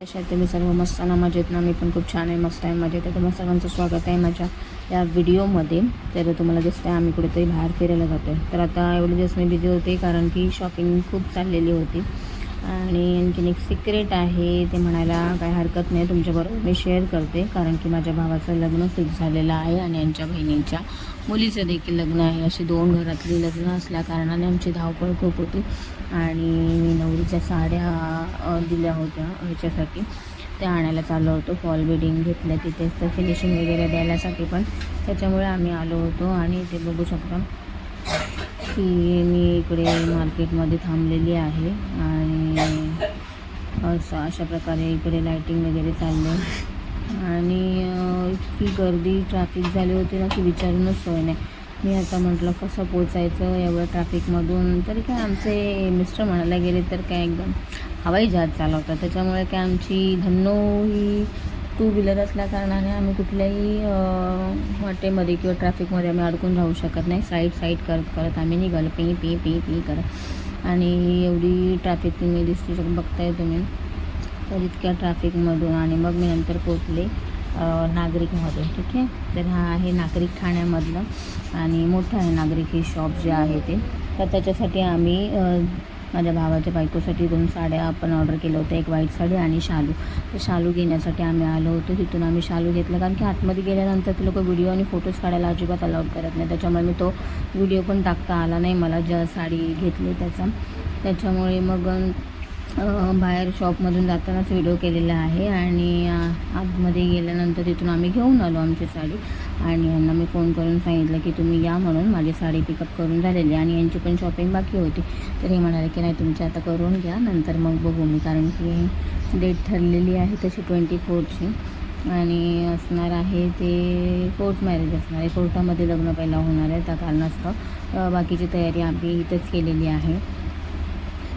कशा आहेत. तुम्ही सर्व मस्त ना मजेत ना? मी पण खूप छान आहे. मस्त आहे मजेत आहे. तुम्हाला सर्वांचं स्वागत आहे माझ्या या व्हिडिओमध्ये. तर तुम्हाला दिसतं आहे आम्ही कुठेतरी बाहेर फिरायला जातो आहे तर आता एवढे दिवस मी बिझी होते कारण की शॉपिंग खूप चाललेली होती. आणि आणखीन एक सिक्रेट आहे ते म्हणायला काही हरकत नाही तुमच्याबरोबर मी शेअर करते कारण की माझ्या भावाचं लग्न फिक्स झालेलं आहे आणि यांच्या बहिणींच्या मुलीचं देखील लग्न आहे. अशी दोन घरातली लग्न असल्याकारणाने आमची धावपळ खूप होती आणि मी नवरीच्या साड्या दिल्या होत्या ह्याच्यासाठी. त्या आणायला चाललो होतो फॉल बिडिंग घेतलं तिथेच तर फिनिशिंग वगैरे द्यायलासाठी पण. त्याच्यामुळे आम्ही आलो होतो आणि ते बघू शकता की मी इकडे मार्केटमध्ये थांबलेली आहे आणि असं अशा प्रकारे इकडे लाईटिंग वगैरे चाललं आणि इतकी गर्दी ट्रॅफिक झाली होती ना की विचारूनच सोय नाही. मी आता म्हटलं कसं पोचायचं एवढं ट्रॅफिकमधून तरी काय आमचे मिस्टर म्हणायला गेले तर काय एकदम हवाई जहाज चालवतात. त्याच्यामुळे काय आमची धन्नो ही टू व्हीलर असल्या कारणाने आम्ही कुठल्याही वाटेमध्ये किंवा ट्रॅफिकमध्ये आम्ही अडकून राहू शकत नाही. साईड साईड करत करत आम्ही निघालो. पी पी पी पी करत. आणि एवढी ट्रॅफिक तुम्ही दिसू शक बघताय तुम्ही. तर इतक्या ट्रॅफिकमधून आणि मग मी नंतर पोचले नागरिकमध्ये ठीक आहे? तर हा आहे नागरिक ठाण्यामधलं आणि मोठं आहे नागरिक हे शॉप जे आहे ते. तर त्याच्यासाठी आम्ही माझ्या भावाच्या बायकोसाठी दोन साड्या आपण ऑर्डर केलं होतं एक व्हाईट साडी आणि शालू. तर शालू घेण्यासाठी आम्ही आलो होतो तिथून आम्ही शालू घेतला कारण की आतमध्ये गेल्यानंतर ते लोक व्हिडिओ आणि फोटोज काढायला अजिबात अलाउड करत नाही. त्याच्यामुळे मी तो व्हिडिओ पण टाकता आला नाही मला ज्या साडी घेतली त्याचा. त्याच्यामुळे मग बाहेर शॉपमधून जातानाच व्हिडिओ केलेला आहे आणि आतमध्ये गेल्यानंतर तिथून आम्ही घेऊन आलो आमची साडी. आणि यांना मी फोन करून सांगितलं की तुम्ही या म्हणून माझी साडी पिकअप करून झालेली आणि यांची पण शॉपिंग बाकी होती. तर हे म्हणाले की नाही तुमची आता करून घ्या नंतर मग बघू मी. कारण की डेट ठरलेली आहे तशी ट्वेंटी फोरची आणि असणार आहे ते कोर्ट मॅरेज असणार आहे. कोर्टामध्ये लग्न पहिला होणार आहे त्या कारणास्तव. बाकीची तयारी आम्ही इथंच केलेली आहे.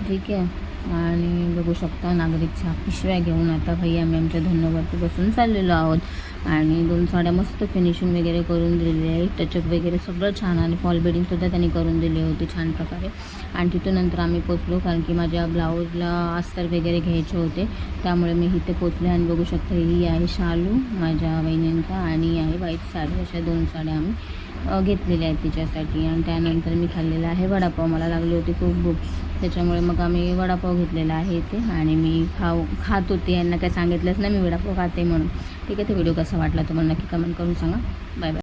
ठीक आहे. आणि बघू शकता नागरिकच्या पिशव्या घेऊन आता भाई आम्ही आमच्या धन्यवरती बसून चाललेलो आहोत. आणि दोन साड्या मस्त फिनिशिंग वगैरे करून दिलेली आहे. टचअप वगैरे सगळं छान आणि फॉल बेडिंगसुद्धा त्यांनी करून दिली होती छान प्रकारे. आणि तिथून नंतर आम्ही पोचलो कारण की माझ्या ब्लाऊजला अस्तर वगैरे घ्यायचे होते. त्यामुळे मी इथे पोचले आणि बघू शकता ही आहे शालू माझ्या वहिनींचा आणि आहे व्हाईट साडी. अशा दोन साड्या आम्ही घेतलेल्या आहेत तिच्यासाठी. आणि त्यानंतर मी खाल्लेला आहे वडापाव. मला लागली होती खूप भूक. त्याच्यामुळे मग आम्ही वडापाव घेतलेला आहे इथे आणि मी खाऊ खात होते यांना काय सांगितलंच नाही मी वडापाव खाते म्हणून. ठीक आहे ते व्हिडिओ कसा वाटला तुम्हाला नक्की कमेंट करून सांगा. Bye bye